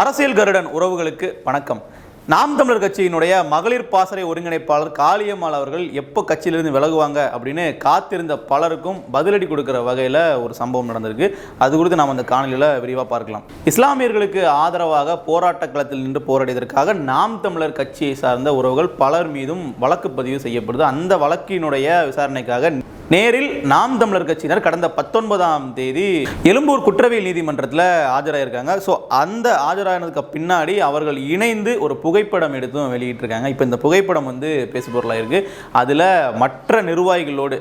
அரசியல் கருடன் உறவுகளுக்கு வணக்கம். நாம் தமிழர் கட்சியினுடைய மகளிர் பாசறை ஒருங்கிணைப்பாளர் காளியம்மாள் அவர்கள் எப்போ கட்சியிலிருந்து விலகுவாங்க அப்படின்னு காத்திருந்த பலருக்கும் பதிலடி கொடுக்குற வகையில் ஒரு சம்பவம் நடந்திருக்கு. அது குறித்து நாம் அந்த காணொலியில் விரிவாக பார்க்கலாம். இஸ்லாமியர்களுக்கு ஆதரவாக போராட்ட களத்தில் நின்று போராடியதற்காக நாம் தமிழர் கட்சியை சார்ந்த உறவுகள் பலர் மீதும் வழக்கு பதிவு செய்யப்படுது. அந்த வழக்கினுடைய விசாரணைக்காக நேரில் நாம் தமிழர் கட்சியினர் கடந்த பத்தொன்பதாம் தேதி எழும்பூர் குற்றவியல் நீதிமன்றத்தில் ஆஜராயிருக்காங்க. ஸோ அந்த ஆஜரானதுக்கு பின்னாடி அவர்கள் இணைந்து ஒரு புகைப்படம் எடுத்தும் வெளியிட்டிருக்காங்க. இப்போ இந்த புகைப்படம் வந்து பேசுபொருளாக இருக்கு. அதில் மற்ற நிர்வாகிகளோடு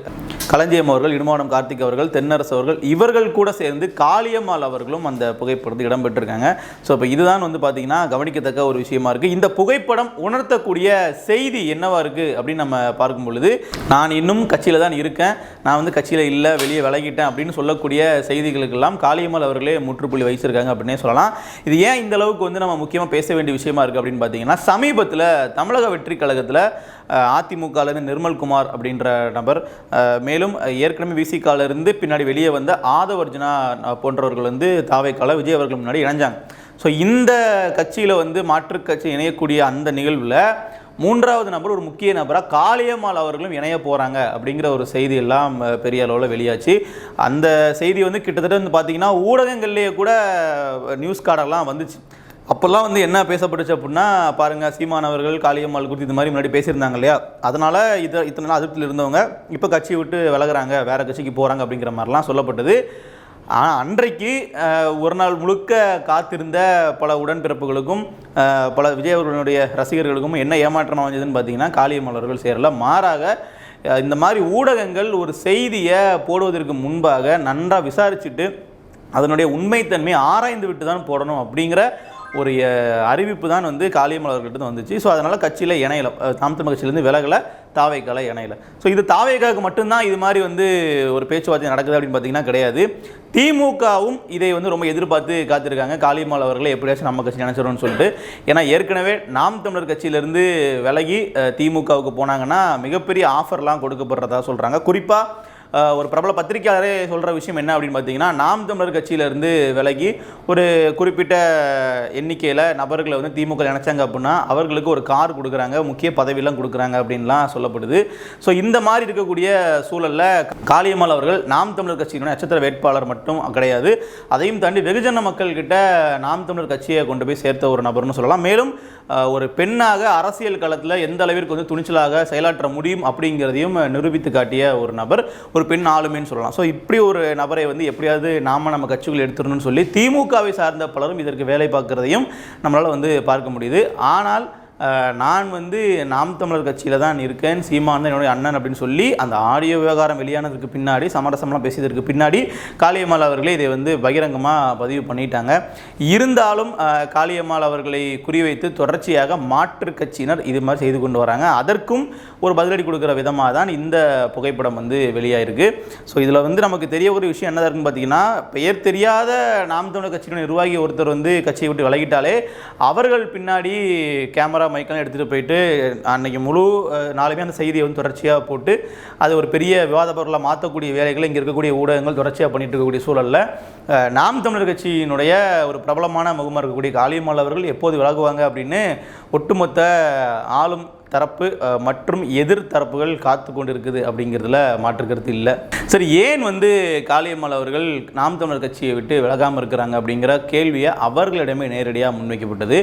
களஞ்சியம் அவர்கள் இடுமானம் கார்த்திக் அவர்கள் தென்னரசு அவர்கள் இவர்கள் கூட சேர்ந்து காளியம்மாள் அவர்களும் அந்த புகைப்படத்தில் இடம்பெற்றிருக்காங்க. ஸோ இப்போ இதுதான் வந்து பார்த்தீங்கன்னா கவனிக்கத்தக்க ஒரு விஷயமா இருக்குது இந்த புகைப்படம் உணர்த்தக்கூடிய செய்தி என்னவா இருக்குது அப்படின்னு நம்ம பார்க்கும் பொழுது நான் இன்னும் கட்சியில் தான் இருக்கேன். நான் வந்து கட்சியில் இல்லை வெளியே விலகிட்டேன் அப்படின்னு சொல்லக்கூடிய செய்திகளுக்கெல்லாம் காளியம்மாள் அவர்களே முற்றுப்புள்ளி வைச்சிருக்காங்க அப்படின்னே சொல்லலாம். இது ஏன் இந்த அளவுக்கு வந்து நம்ம முக்கியமாக பேச வேண்டிய விஷயமா இருக்குது அப்படின்னு பார்த்தீங்கன்னா சமீபத்தில் தமிழக வெற்றி கழகத்தில் அதிமுகலேருந்து நிர்மல்குமார் அப்படின்ற நபர் மேலும் ஏற்கனவே விசிகால இருந்து பின்னாடி வெளியே வந்த ஆதவர்ஜுனா போன்றவர்கள் வந்து தாவைக்கால விஜய் அவர்கள் முன்னாடி இணைஞ்சாங்க. ஸோ இந்த கட்சியில் வந்து மாற்றுக்கட்சி இணையக்கூடிய அந்த நிகழ்வில் மூன்றாவது நபர் ஒரு முக்கிய நபராக காளியம்மாள் அவர்களும் இணைய போகிறாங்க அப்படிங்கிற ஒரு செய்தி எல்லாம் பெரிய அளவில் வெளியாச்சு. அந்த செய்தி வந்து கிட்டத்தட்ட வந்து பார்த்தீங்கன்னா ஊடகங்கள்லேயே கூட நியூஸ் கார்டெல்லாம் வந்துச்சு. அப்போல்லாம் வந்து என்ன பேசப்பட்டுச்சு அப்படின்னா பாருங்க சீமானவர்கள் காளியம்மாள் குறித்து இது மாதிரி முன்னாடி பேசியிருந்தாங்க இல்லையா? அதனால் இது இத்தனை நாள் அதிருப்தியில் இருந்தவங்க இப்போ கட்சியை விட்டு விலகுறாங்க வேறு கட்சிக்கு போகிறாங்க அப்படிங்கிற மாதிரிலாம் சொல்லப்பட்டது. ஆனால் அன்றைக்கு ஒரு நாள் முழுக்க காத்திருந்த பல உடன்பிறப்புகளுக்கும் பல விஜய் அவர்களுடைய ரசிகர்களுக்கும் என்ன ஏமாற்றம் அமைஞ்சதுன்னு பார்த்தீங்கன்னா காளியமலர்கள் அவர்கள் சேரல. மாறாக இந்த மாதிரி ஊடகங்கள் ஒரு செய்தியை போடுவதற்கு முன்பாக நன்றாக விசாரிச்சுட்டு அதனுடைய உண்மைத்தன்மையை ஆராய்ந்து விட்டு தான் போடணும் அப்படிங்கிற ஒரு அறிவிப்பு தான் வந்து காளியமலர்கிட்ட வந்துச்சு. ஸோ அதனால் கட்சியில் இணையலை அஹ், தாம் தமிழ் கட்சியிலேருந்து விலகலை. தாவைக்கால இணையில் ஸோ இது தாவைக்காவுக்கு மட்டும்தான் இது மாதிரி வந்து ஒரு பேச்சுவார்த்தை நடக்குது அப்படின்னு பார்த்தீங்கன்னா கிடையாது. திமுகவும் இதை வந்து ரொம்ப எதிர்பார்த்து காத்திருக்காங்க. காளியம்மாள் அவர்களை எப்படியாச்சும் நம்ம கட்சி நினைச்சிடணும்னு சொல்லிட்டு. ஏன்னா ஏற்கனவே நாம் தமிழர் கட்சியிலேருந்து விலகி திமுகவுக்கு போனாங்கன்னா மிகப்பெரிய ஆஃபர்லாம் கொடுக்கப்படுறதா சொல்கிறாங்க குறிப்பாக ஒரு பிரபல பத்திரிகையாளரே சொல்கிற விஷயம் என்ன அப்படின்னு பார்த்தீங்கன்னா நாம் தமிழர் கட்சியிலேருந்து விலகி ஒரு குறிப்பிட்ட எண்ணிக்கையில் நபர்களை வந்து திமுக நினச்சாங்க அப்படின்னா அவர்களுக்கு ஒரு கார் கொடுக்குறாங்க முக்கிய பதவியெல்லாம் கொடுக்குறாங்க அப்படின்லாம் சொல்லப்படுது. ஸோ இந்த மாதிரி இருக்கக்கூடிய சூழலில் காளியம்மாள் அவர்கள் நாம் தமிழர் கட்சியினுடைய நட்சத்திர வேட்பாளர் மட்டும் கிடையாது. அதையும் தாண்டி வெகுஜன மக்கள் கிட்ட நாம் தமிழர் கட்சியை கொண்டு போய் சேர்த்த ஒரு நபர்னு சொல்லலாம். மேலும் ஒரு பெண்ணாக அரசியல் களத்தில் எந்த அளவிற்கு வந்து துணிச்சலாக செயலாற்ற முடியும் அப்படிங்கிறதையும் நிரூபித்து காட்டிய ஒரு நபர் ஒரு பெண் ஆளுமைன்னு சொல்லலாம். ஸோ இப்படி ஒரு நபரை வந்து எப்படியாவது நாம நம்ம கட்சிகள் எடுத்துடணும்னு சொல்லி திமுகவை சார்ந்த பலரும் இதற்கு வேலை பார்க்குறதையும் நம்மளால் வந்து பார்க்க முடியுது. ஆனால் நான் வந்து நாம் தமிழர் கட்சியில் தான் இருக்கேன். சீமான் தான் என்னுடைய அண்ணன் அப்படின்னு சொல்லி அந்த ஆடியோ விவகாரம் வெளியானதுக்கு பின்னாடி சமரசம்லாம் பேசியதற்கு பின்னாடி காளியம்மாள் அவர்களே இதை வந்து பகிரங்கமாக பதிவு பண்ணிட்டாங்க. இருந்தாலும் காளியம்மாள் அவர்களை குறிவைத்து தொடர்ச்சியாக மாற்றுக் கட்சியினர் இது மாதிரி செய்து கொண்டு வராங்க. அதற்கும் ஒரு பதிலடி கொடுக்குற விதமாக தான் இந்த புகைப்படம் வந்து வெளியாயிருக்கு. ஸோ இதில் வந்து நமக்கு தெரிய ஒரு விஷயம் என்னதாக இருக்குன்னு பார்த்தீங்கன்னா பெயர் தெரியாத நாம் தமிழர் கட்சியினுடைய நிர்வாகி ஒருத்தர் வந்து கட்சியை விட்டு விலகிட்டாலே அவர்கள் பின்னாடி கேமரா மைக்கெல்லாம் எடுத்துகிட்டு போயிட்டு அன்னைக்கு முழு நாளுமே அந்த செய்தியை வந்து தொடர்ச்சியாக போட்டு அது ஒரு பெரிய விவாத பொருளாக மாற்றக்கூடிய வேலைகளை இங்கே இருக்கக்கூடிய ஊடகங்கள் தொடர்ச்சியாக பண்ணிட்டு இருக்கக்கூடிய சூழலில் நாம் தமிழர் கட்சியினுடைய ஒரு பிரபலமான முகமாக இருக்கக்கூடிய காளியம்மாள் அவர்கள் எப்போது விலகுவாங்க அப்படின்னு ஒட்டுமொத்த ஆளும் தரப்பு மற்றும் எதிர் தரப்புகள் காத்து கொண்டிருக்குது அப்படிங்கிறதுல மாற்று கருத்து இல்லை. சரி ஏன் வந்து காளியம்மாள் அவர்கள் நாம் தமிழர் கட்சியை விட்டு விலகாமல் இருக்கிறாங்க அப்படிங்கிற கேள்வியை அவர்களிடமே நேரடியாக முன்வைக்கப்பட்டது.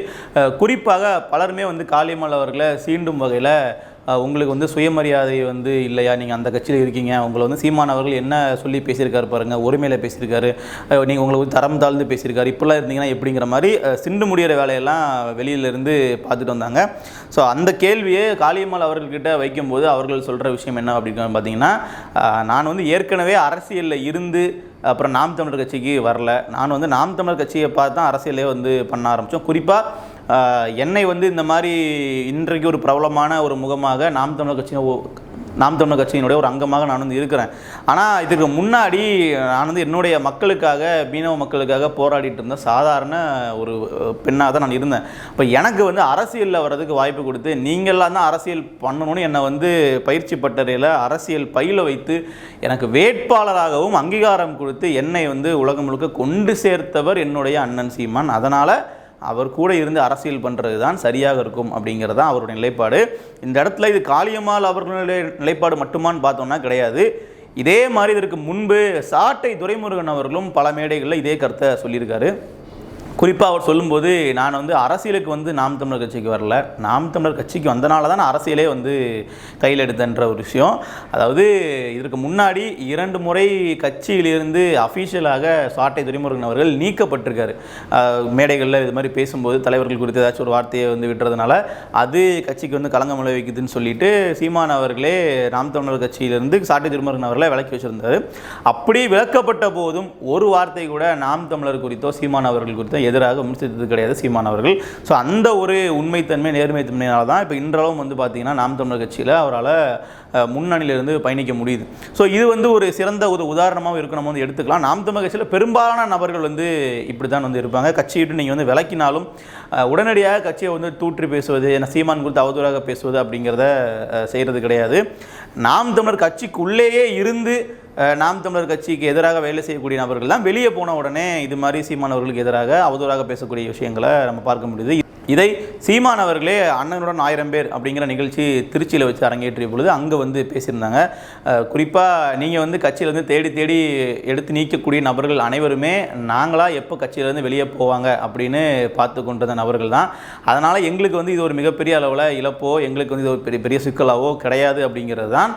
குறிப்பாக பலருமே வந்து காளியம்மாள் அவர்களை சீண்டும் வகையில் உங்களுக்கு வந்து சுயமரியாதை வந்து இல்லையா? நீங்கள் அந்த கட்சியில் இருக்கீங்க. உங்களை வந்து சீமான் அவர்கள் என்ன சொல்லி பேசியிருக்காரு பாருங்கள் ஒருமையில் பேசியிருக்காரு. நீங்கள் உங்களை வந்து தரம் தாழ்ந்து பேசியிருக்காரு. இப்படிலாம் இருந்தீங்கன்னா எப்படிங்கிற மாதிரி சிண்டு முடிகிற வேலையெல்லாம் வெளியிலேருந்து பார்த்துட்டு வந்தாங்க. ஸோ அந்த கேள்வியை காளியம்மாள் அவர்கள்கிட்ட வைக்கும்போது அவர்கள் சொல்கிற விஷயம் என்ன அப்படின்னு பார்த்தீங்கன்னா நான் வந்து ஏற்கனவே அரசியலில் இருந்து அப்புறம் நாம் தமிழர் கட்சிக்கு வரல. நான் வந்து நாம் தமிழர் கட்சியை பார்த்து தான் அரசியலே வந்து பண்ண ஆரம்பித்தோம் குறிப்பாக என்னை வந்து இந்த மாதிரி இன்றைக்கு ஒரு பிரபலமான ஒரு முகமாக நாம் தமிழர் கட்சியின் நாம் தமிழர் கட்சியினுடைய ஒரு அங்கமாக நான் வந்து இருக்கிறேன். ஆனால் இதுக்கு முன்னாடி நான் வந்து என்னுடைய மக்களுக்காக மீனவ மக்களுக்காக போராடிட்டு இருந்த சாதாரண ஒரு பெண்ணாக தான் நான் இருந்தேன். இப்போ எனக்கு வந்து அரசியலில் வர்றதுக்கு வாய்ப்பு கொடுத்து நீங்கள்லாம் தான் அரசியல் பண்ணணும்னு என்னை வந்து பயிற்சி பட்டறையில் அரசியல் பயில வைத்து எனக்கு வேட்பாளராகவும் அங்கீகாரம் கொடுத்து என்னை வந்து உலகம் முழுக்க கொண்டு சேர்த்தவர் என்னுடைய அண்ணன் சீமான். அதனால் அவர் கூட இருந்து அரசியல் பண்ணுறது தான் சரியாக இருக்கும் அப்படிங்கிறது தான் அவருடைய நிலைப்பாடு. இந்த இடத்துல இது காளியம்மாள் அவர்களுடைய நிலைப்பாடு மட்டுமான்னு பார்த்தோம்னா கிடையாது. இதே மாதிரி இதற்கு முன்பு சாட்டை துரைமுருகன் அவர்களும் பல மேடைகளில் இதே கருத்தை சொல்லியிருக்காரு. குறிப்பாக அவர் சொல்லும்போது நான் வந்து அரசியலுக்கு வந்து நாம் தமிழர் கட்சிக்கு வரல. நாம் தமிழர் கட்சிக்கு வந்தனால தான் நான் அரசியலே வந்து கையில் எடுத்தன்ற ஒரு விஷயம். அதாவது இதற்கு முன்னாடி இரண்டு முறை கட்சியிலிருந்து அஃபீஷியலாக சாட்டை துரைமுருகன் அவர்கள் நீக்கப்பட்டிருக்காரு. மேடைகளில் இது மாதிரி பேசும்போது தலைவர்கள் குறித்து ஏதாச்சும் ஒரு வார்த்தையை வந்து விட்டுறதுனால அது கட்சிக்கு வந்து களங்கம் விளைவிக்குதுன்னு சொல்லிட்டு சீமான் அவர்களே நாம் தமிழர் கட்சியிலிருந்து சாட்டை துரைமுருகன் அவர்களை விளக்கி வச்சுருந்தார். அப்படி விளக்கப்பட்ட போதும் ஒரு வார்த்தை கூட நாம் தமிழர் குறித்தோ சீமான் அவர்கள் குறித்தோ எதிராக விமர்சித்தது கிடையாது சீமான் அவர்கள். ஸோ அந்த ஒரு உண்மைத்தன்மை நேர்மைத்தன்மையினால தான் இப்போ இன்றளவும் வந்து பார்த்தீங்கன்னா நாம் தமிழர் கட்சியில் அவரால் முன்னணியிலிருந்து பயணிக்க முடியுது. ஸோ இது வந்து ஒரு சிறந்த ஒரு உதாரணமாக இருக்கும். நம்ம வந்து எடுத்துக்கலாம். நாம் தமிழர் கட்சியில் பெரும்பாலான நபர்கள் வந்து இப்படி தான் வந்து இருப்பாங்க. கட்சியை விட்டு நீங்கள் வந்து விளக்கினாலும் உடனடியாக கட்சியை வந்து தூற்றி பேசுவது என்ன சீமான் குறித்து அவதூறாக பேசுவது அப்படிங்கிறத செய்கிறது கிடையாது. நாம் தமிழர் கட்சிக்குள்ளேயே இருந்து நாம் தமிழர் கட்சிக்கு எதிராக வேலை செய்யக்கூடிய நபர்கள் தான் வெளியே போன உடனே இது மாதிரி சீமானவர்களுக்கு எதிராக அவதூறாக பேசக்கூடிய விஷயங்களை நம்ம பார்க்க முடியுது. இதை சீமான் அவர்களே அண்ணனுடன் ஆயிரம் பேர் அப்படிங்கிற நிகழ்ச்சி திருச்சியில் வச்சு அரங்கேற்றிய பொழுது அங்கே வந்து பேசியிருந்தாங்க. குறிப்பாக நீங்கள் வந்து கட்சியிலேருந்து தேடி தேடி எடுத்து நீக்கக்கூடிய நபர்கள் அனைவருமே நாங்களாக எப்போ கட்சியிலேருந்து வெளியே போவாங்க அப்படின்னு பார்த்து கொண்டிருந்த நபர்கள் தான். அதனால் எங்களுக்கு வந்து இது ஒரு மிகப்பெரிய அளவில் இழப்போ எங்களுக்கு வந்து இது ஒரு பெரிய பெரிய சிக்கலாவோ கிடையாது அப்படிங்கிறது தான்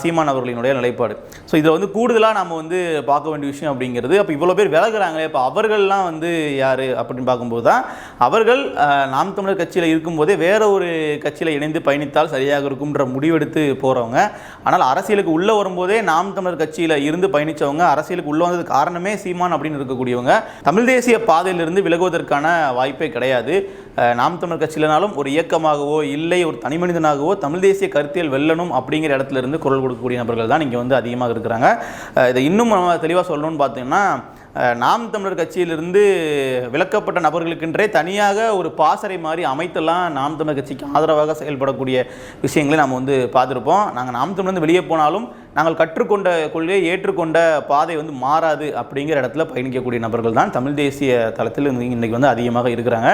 சீமான் அவர்களினுடைய நிலைப்பாடு. ஸோ இதில் வந்து கூடுதலாக நம்ம வந்து பார்க்க வேண்டிய விஷயம் அப்படிங்கிறது அப்போ இவ்வளோ பேர் விலகிறாங்களே இப்போ அவர்கள்லாம் வந்து யார் அப்படின்னு பார்க்கும்போது தான் அவர்கள் நாம் தமிழர் கட்சியில் இருக்கும்போதே வேற ஒரு கட்சியில் இணைந்து பயணித்தால் சரியாக இருக்கும்ன்ற முடிவெடுத்து போகிறவங்க ஆனால் அரசியலுக்கு உள்ளே வரும்போதே நாம் தமிழர் கட்சியில் இருந்து பயணித்தவங்க அரசியலுக்கு உள்ளே வந்தது காரணமே சீமான் அப்படின்னு இருக்கக்கூடியவங்க. தமிழ் தேசிய பாதையிலிருந்து விலகுவதற்கான வாய்ப்பே கிடையாது. நாம் தமிழர் கட்சியிலனாலும் ஒரு இயக்கமாகவோ இல்லை ஒரு தனி மனிதனாகவோ தமிழ் தேசிய கருத்தியல் வெல்லணும் அப்படிங்கிற இடத்துல இருந்து குரல் கொடுக்கக்கூடிய நபர்கள் தான் இங்கே வந்து அதிகமாக இருக்கிறாங்க. இதை இன்னும் நம்ம தெளிவாக சொல்லணும்னு பார்த்தீங்கன்னா நாம் தமிழர் கட்சியிலிருந்து விலக்கப்பட்ட நபர்களுக்கென்றே தனியாக ஒரு பாசறை மாதிரி அமைத்தெல்லாம் நாம் தமிழர் கட்சிக்கு ஆதரவாக செயல்படக்கூடிய விஷயங்களை நாம் வந்து பார்த்துருப்போம். நாங்கள் நாம் தமிழ்ந்து வெளியே போனாலும் நாங்கள் கற்றுக்கொண்ட கொள்கையை ஏற்றுக்கொண்ட பாதை வந்து மாறாது அப்படிங்கிற இடத்துல பயணிக்கக்கூடிய நபர்கள் தான் தமிழ் தேசிய தளத்தில் இன்னைக்கு வந்து அதிகமாக இருக்கிறாங்க.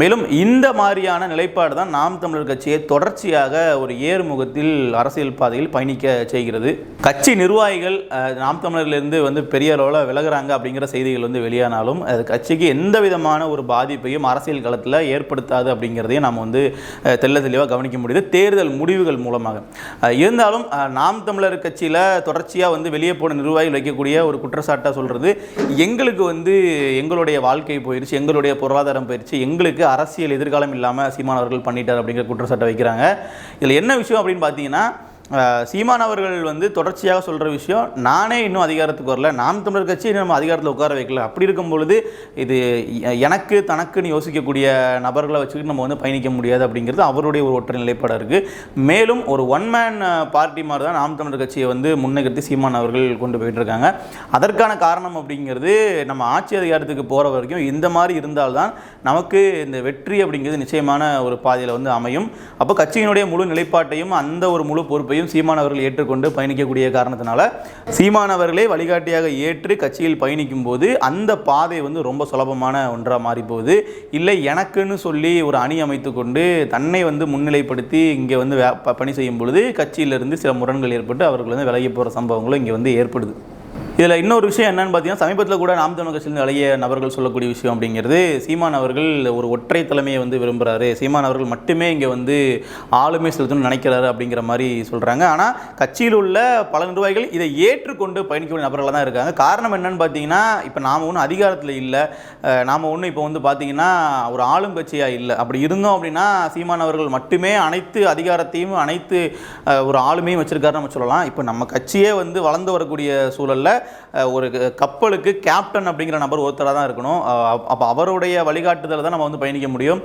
மேலும் இந்த மாதிரியான நிலைப்பாடு தான் நாம் தமிழர் கட்சியை தொடர்ச்சியாக ஒரு ஏறுமுகத்தில் அரசியல் பாதையில் பயணிக்க செய்கிறது. கட்சி நிர்வாகிகள் நாம் தமிழர்லேருந்து வந்து பெரிய அளவில் விலகுறாங்க அப்படிங்கிற செய்திகள் வந்து வெளியானாலும் அது கட்சிக்கு எந்த விதமான ஒரு பாதிப்பையும் அரசியல் களத்தில் ஏற்படுத்தாது அப்படிங்கிறதையும் நாம் வந்து தெல்ல தெள்ள தெளிவாக கவனிக்க முடியுது. தேர்தல் முடிவுகள் மூலமாக. இருந்தாலும் நாம் தமிழர் கட்சியில் தொடர்ச்சியாக வந்து வெளியே போன நிர்வாகிகள் வைக்கக்கூடிய ஒரு குற்றச்சாட்டாக சொல்கிறது எங்களுக்கு வந்து எங்களுடைய வாழ்க்கை போயிடுச்சு எங்களுடைய பொருளாதாரம் போயிடுச்சு எங்களுக்கு அரசியல் எதிர்காலம் இல்லாமல் சீமானவர்கள் பண்ணிட்டார் அப்படிங்கிற குற்றச்சாட்டை வைக்கிறாங்க. இதில் என்ன விஷயம் அப்படின்னு பார்த்தீங்கன்னா சீமான் அவர்கள் வந்து தொடர்ச்சியாக சொல்கிற விஷயம் நானே இன்னும் அதிகாரத்துக்கு வரல. நாம் தமிழர் கட்சி இன்னும் நம்ம அதிகாரத்தில் உட்கார வைக்கல. அப்படி இருக்கும் பொழுது இது எனக்கு தனக்குன்னு யோசிக்கக்கூடிய நபர்களை வச்சுக்கிட்டு நம்ம வந்து பயணிக்க முடியாது அப்படிங்கிறது அவருடைய ஒரு ஒற்றை நிலைப்பாடாக இருக்குது மேலும் ஒரு ஒன் மேன் பார்ட்டி மாதிரி தான் நாம் தமிழர் கட்சியை வந்து முன்னிறுத்தி சீமான் அவர்கள் கொண்டு போயிட்டு இருக்காங்க. அதற்கான காரணம் அப்படிங்கிறது நம்ம ஆட்சி அதிகாரத்துக்கு போகிற வரைக்கும் இந்த மாதிரி இருந்தால்தான் நமக்கு இந்த வெற்றி அப்படிங்கிறது நிச்சயமான ஒரு பாதையில் வந்து அமையும். அப்போ கட்சியினுடைய முழு நிலைப்பாட்டையும் அந்த ஒரு முழு பொறுப்பையும் சீமான் அவர்கள் ஏற்றுக்கொண்டு பயணிக்கக்கூடிய காரணத்தினால சீமான் அவர்களே வழிகாட்டியாக ஏற்று கட்சியில் பயணிக்கும் போது அந்த பாதை வந்து ரொம்ப சுலபமான ஒன்றாக மாறி போகுது இல்லை எனக்குன்னு சொல்லி ஒரு அணி அமைத்து கொண்டு தன்னை வந்து முன்னிலைப்படுத்தி இங்கே வந்து பணி செய்யும் பொழுது கட்சியிலிருந்து சில முரண்கள் ஏற்பட்டு அவர்கள் வந்து விலகி போகிற சம்பவங்களும் இங்கே வந்து ஏற்படுது. இதில் இன்னொரு விஷயம் என்னன்னு பார்த்தீங்கன்னா சமீபத்தில் கூட நாம் தமிழ் கட்சியில் விலகிய நபர்கள் சொல்லக்கூடிய விஷயம் அப்படிங்கிறது சீமான் அவர்கள் ஒரு ஒற்றை தலைமையை வந்து விரும்புகிறாரு சீமான் அவர்கள் மட்டுமே இங்கே வந்து ஆளுமை செலுத்தணும்னு நினைக்கிறாரு அப்படிங்கிற மாதிரி சொல்கிறாங்க ஆனால் கட்சியில் உள்ள பல நிர்வாகிகள் இதை ஏற்றுக்கொண்டு பயணிக்கக்கூடிய நபர்களாக தான் இருக்காங்க. காரணம் என்னன்னு பார்த்தீங்கன்னா இப்போ நாம் ஒன்றும் அதிகாரத்தில் இல்லை. நாம் ஒன்றும் இப்போ வந்து பார்த்தீங்கன்னா ஒரு ஆளும் கட்சியாக இல்லை. அப்படி இருந்தோம் அப்படின்னா சீமான் அவர்கள் மட்டுமே அனைத்து அதிகாரத்தையும் அனைத்து ஒரு ஆளுமையும் வச்சுருக்காரு நம்ம சொல்லலாம். இப்போ நம்ம கட்சியே வந்து வளர்ந்து வரக்கூடிய சூழலில் ஒரு கப்பலுக்கு கேப்டன் அப்படிங்கிற நபர் ஒருத்தராக தான் இருக்கணும். அப்போ அவருடைய வழிகாட்டுதலை தான் நம்ம வந்து பயணிக்க முடியும்.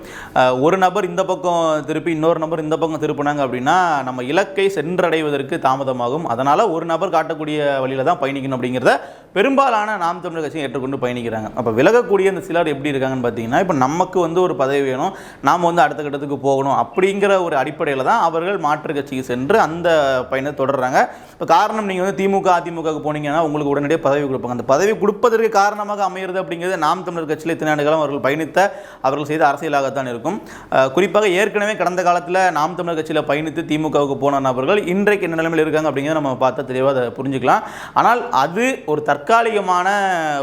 ஒரு நபர் இந்த பக்கம் திருப்பி இன்னொரு நபர் இந்த பக்கம் திருப்பினாங்க அப்படின்னா நம்ம இலக்கை சென்றடைவதற்கு தாமதமாகும். அதனால் ஒரு நபர் காட்டக்கூடிய வழியில் தான் பயணிக்கணும் அப்படிங்கிறத பெரும்பாலான நாம் தமிழர் கட்சியை ஏற்றுக்கொண்டு பயணிக்கிறாங்க. அப்போ விலகக்கூடிய அந்த சிலர் எப்படி இருக்காங்கன்னு பார்த்தீங்கன்னா இப்போ நமக்கு வந்து ஒரு பதவி வேணும். நாம் வந்து அடுத்த கட்டத்துக்கு போகணும் அப்படிங்கிற ஒரு அடிப்படையில் தான் அவர்கள் மாற்று கட்சிக்கு சென்று அந்த பயணத்தை தொடர்றாங்க. இப்போ காரணம் நீங்கள் வந்து திமுக அதிமுகவுக்கு போனீங்கன்னா உங்களுக்கு உடனடியாக பதவி கொடுப்பாங்க. அந்த பதவி கொடுப்பதற்கு காரணமாக அமையிறது அப்படிங்கிறது நாம் தமிழர் கட்சியில் இத்தனை ஆண்டுகளும் அவர்கள் பயணித்த அவர்கள் செய்த அரசியலாகத்தான் இருக்கும். குறிப்பாக ஏற்கனவே கடந்த காலத்தில் நாம் தமிழர் கட்சியில் பயணித்து திமுகவுக்கு போன நபர்கள் இன்றைக்கு என்ன நிலைமையில் இருக்காங்க அப்படிங்கிறத நம்ம பார்த்தா தெளிவாக அதை புரிஞ்சுக்கலாம். ஆனால் அது ஒரு தற்காலிகமான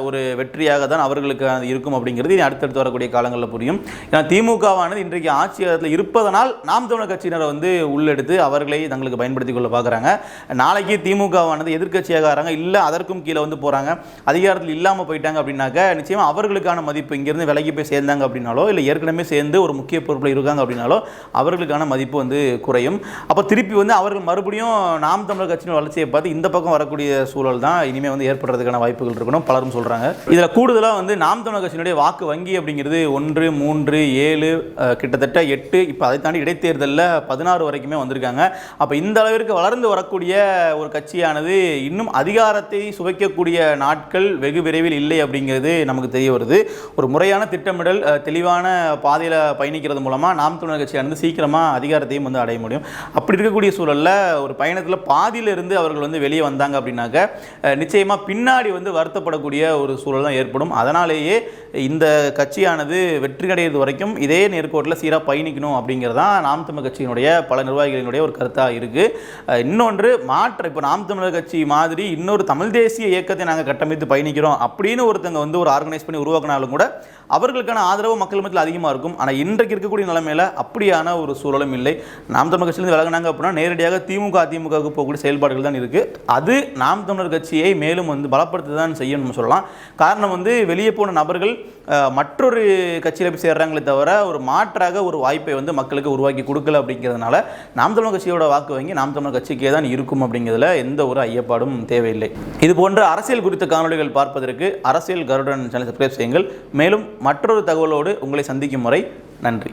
ஒரு வெற்றியாக தான் அவர்களுக்கு அது இருக்கும் அப்படிங்கிறது இனி அடுத்தடுத்து வரக்கூடிய காலங்களில் புரியும். ஏன்னா திமுகவானது இன்றைக்கு ஆட்சியத்தில் இருப்பதனால் நாம் தமிழர் கட்சியினரை வந்து உள்ளெடுத்து அவர்களை தங்களுக்கு பயன்படுத்திக் கொள்ள பார்க்குறாங்க. நாளைக்கு திமுகவானது எதிர்கட்சியாக வராங்க இல்லை அதற்கும் கீழே வந்து போகிறாங்க அதிகாரத்தில் இல்லாமல் போயிட்டாங்க அப்படின்னாக்க நிச்சயமாக அவர்களுக்கான மதிப்பு இங்கேருந்து விலகி போய் சேர்ந்தாங்க அப்படின்னாலோ இல்லை ஏற்கனவே சேர்ந்து ஒரு முக்கிய பொறுப்பில் இருக்காங்க அப்படின்னாலோ அவர்களுக்கான மதிப்பு வந்து குறையும். அப்போ திருப்பி வந்து அவர்கள் மறுபடியும் நாம் தமிழர் கட்சியின் வளர்ச்சியை பார்த்து இந்த பக்கம் வரக்கூடிய சூழல் தான் இனிமேல் வந்து ஏற்படுறதுக்கான வாய்ப்புகள் இருக்கணும் பலரும் சொல்கிறாங்க இதில் கூடுதலாக வந்து நாம் தமிழர் கட்சியினுடைய வாக்கு வங்கி அப்படிங்கிறது ஒன்று மூன்று ஏழு கிட்டத்தட்ட எட்டு இப்போ அதை தாண்டி இடைத்தேர்தலில் பதினாறு வரைக்குமே வந்திருக்காங்க. அப்போ இந்த அளவிற்கு வளர்ந்து வரக்கூடிய ஒரு கட்சியானது இன்னும் அதிகாரத்தை சுவைக்கக்கூடிய நாட்கள் வெகு விரைவில் இல்லை அப்படிங்கிறது நமக்கு தெரிய வருது. ஒரு முறையான திட்டமிடல் தெளிவான பாதையில் பயணிக்கிறது மூலமாக நாம் தமிழர் கட்சியானது சீக்கிரமாக அதிகாரத்தையும் வந்து அடைய முடியும். அப்படி இருக்கக்கூடிய சூழலில் ஒரு பயணத்தில் பாதியிலிருந்து அவர்கள் வந்து வெளியே வந்தாங்க அப்படின்னாக்க நிச்சயமாக பின்னாடி வந்து வருத்தப்படக்கூடிய ஒரு சூழல் தான் ஏற்படும். அதனாலேயே இந்த கட்சியானது வெற்றி அடைகிறது வரைக்கும் இதே நேர்கோட்டில் சீராக பயணிக்கணும் அப்படிங்கிறது தான் நாம் தமிழர் கட்சியினுடைய பல நிர்வாகிகளினுடைய ஒரு கருத்தாக இருக்குது இன்னொன்று மாற்ற இப்போ நாம் தமிழர் கட்சி மாதிரி இன்னொரு தமிழ் தேசிய இயக்கத்தை நாங்கள் கட்டமைத்து பயணிக்கிறோம் அப்படின்னு ஒருத்தங்க வந்து ஒரு ஆர்கனைஸ் பண்ணி உருவாக்கினாலும் கூட அவர்களுக்கான ஆதரவு மக்கள் மத்தியில் அதிகமாக இருக்கும். ஆனால் இன்றைக்கு இருக்கக்கூடிய நிலைமையில் அப்படியான ஒரு சூழலும் இல்லை. நாம் தமிழர் கட்சியிலிருந்து விலகினாங்க அப்படின்னா நேரடியாக திமுக அதிமுகவுக்கு போகக்கூடிய செயல்பாடுகள் தான் இருக்குது அது நாம் தமிழர் கட்சியை மேலும் வந்து பலப்படுத்த தான் செய்யணும்னு சொல்லலாம். காரணம் வந்து வெளியே போன நபர்கள் மற்றொரு கட்சியில் போய் சேர்றாங்களே தவிர ஒரு மாற்றாக ஒரு வாய்ப்பை வந்து மக்களுக்கு உருவாக்கி கொடுக்கல அப்படிங்கிறதுனால நாம் தமிழர் கட்சியோட வாக்கு வங்கி நாம் தமிழர் கட்சிக்கே தான் இருக்கும் அப்படிங்கிறதுல எந்த ஒரு ஐயப்பாடும் தேவையில்லை. இது போன்ற அரசியல் குறித்த காணொளிகள் பார்ப்பதற்கு அரசியல் கருடன் சேனல் சப்ஸ்கிரைப் செய்யுங்கள். மேலும் மற்றொரு தகவலோடு உங்களை சந்திக்கும் முறை நன்றி.